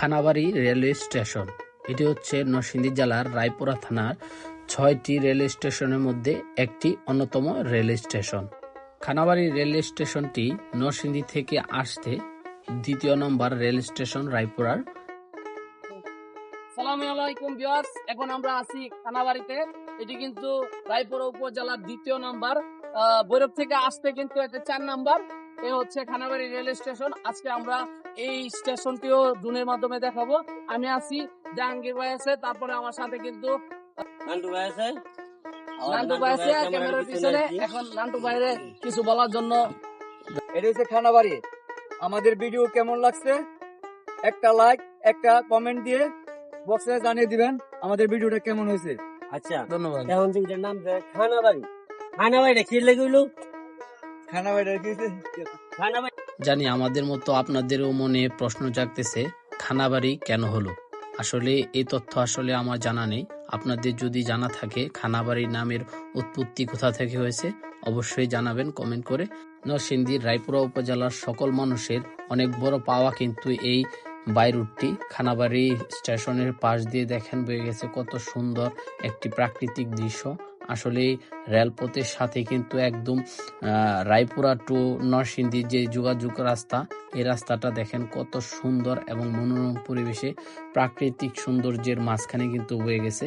Khanabari railway station. এটি হচ্ছে নরসিংদী জেলার রায়পুরা থানার ছয়টি রেলওয়ে স্টেশনের মধ্যে একটি অন্যতম রেলওয়ে স্টেশন। খানাবাড়ি রেলওয়ে স্টেশনটি নরসিংদী থেকে আসতে দ্বিতীয় নম্বর রেল স্টেশন রায়পুরার। সালাম আলাইকুম ভিউয়ার্স, এখন আমরা আছি খানাবাড়িতে। এটি কিন্তু রায়পুর উপজেলার দ্বিতীয় নাম্বার। ভৈরব থেকে আসতে কিন্তু এটা চার নাম্বার। এ হচ্ছে খানাবাড়ি রেল স্টেশন। আজকে আমরা এই স্টেশনটিও ড্রোনের মাধ্যমে দেখাবো। আমি আছি জাহাঙ্গীর ভাই আছে তারপরে আমার সাথে কিন্তু নান্টু ভাই আছে। নান্টু ভাই আছে ক্যামেরার পিছনে এখন নান্টু ভাইরে কিছু বলার জন্য। এটা হচ্ছে খানাবাড়ি। আমাদের ভিডিও কেমন লাগছে? একটা লাইক একটা কমেন্ট দিয়ে বক্সে জানিয়ে দিবেন আমাদের ভিডিওটা কেমন হয়েছে। আচ্ছা। ধন্যবাদ। এখন নাম যে খানাবাড়ি। খানাবাড়িটা কি লেগে জানি আমাদের মতো আপনাদেরও মনে প্রশ্ন জাগতেছে খানাবাড়ি কেন হলো? আসলে এই তথ্য আসলে আমার জানা নেই। আপনাদের যদি জানা থাকে খানাবাড়ি নামের উৎপত্তি কোথা থেকে হয়েছে অবশ্যই জানাবেন কমেন্ট করে। নরসিংদীর রায়পুরা উপজেলার সকল মানুষের অনেক বড় পাওয়া কিন্তু এই বাইরুটটি। খানাবাড়ি স্টেশনের পাশ দিয়ে দেখেন বয়ে গেছে কত সুন্দর একটি প্রাকৃতিক দৃশ্য। আসলে রেলপথের সাথে কিন্তু একদম রায়পুরা টু নরসিংদীর যে যোগাযোগ রাস্তা, এই রাস্তাটা দেখেন কত সুন্দর এবং মনোরম পরিবেশে প্রাকৃতিক সৌন্দর্যের মাঝখানে কিন্তু হয়ে গেছে।